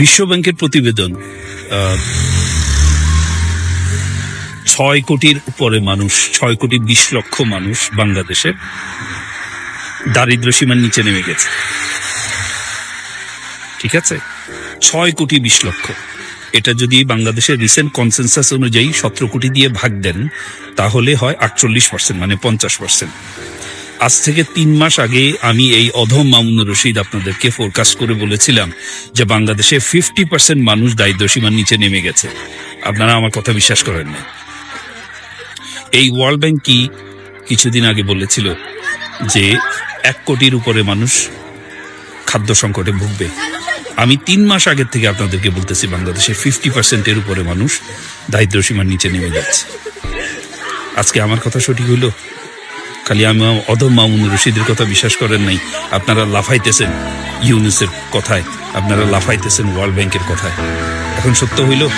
বিশ্বব্যাংকের প্রতিবেদন ছয় কোটির উপরে মানুষ, ছয় কোটি বিশ লক্ষ মানুষ বাংলাদেশে দারিদ্র সীমার নিচে নেমে গেছে। ঠিক আছে? ছয় কোটি বিশ লক্ষ। এটা যদি বাংলাদেশের রিসেন্ট কনসেনসাস অনুযায়ী সতেরো কোটি দিয়ে ভাগ দেন, তাহলে হয় আটচল্লিশ পার্সেন্ট মানে পঞ্চাশ পার্সেন্ট আজ থেকে তিন মাস আগে আমি এই অধম মামুনুর রশিদ আপনাদেরকে ফোরকাস্ট করে বলেছিলাম যে বাংলাদেশে ফিফটি পার্সেন্ট মানুষ দারিদ্র সীমার নিচে নেমে গেছে। আপনারা আমার কথা বিশ্বাস করেন না। এই ওয়ার্ল্ড ব্যাংক কি কিছুদিন আগে বলেছিল যে এক কোটির উপরে মানুষ খাদ্য সংকটে ভুগবে। আমি তিন মাস আগের থেকে আপনাদেরকে বলতেছি, বাংলাদেশে ফিফটি পার্সেন্টের উপরে মানুষ দারিদ্র সীমার নিচে নেমে যাচ্ছে। আজকে আমার কথা সঠিক হইল খালি আমি অদম মামুন রশিদের কথা বিশ্বাস করেন নাই। আপনারা লাফাইতেছেন ইউনিসের কথায়, আপনারা লাফাইতেছেন ওয়ার্ল্ড ব্যাংকের কথায়। এখন সত্য হইল?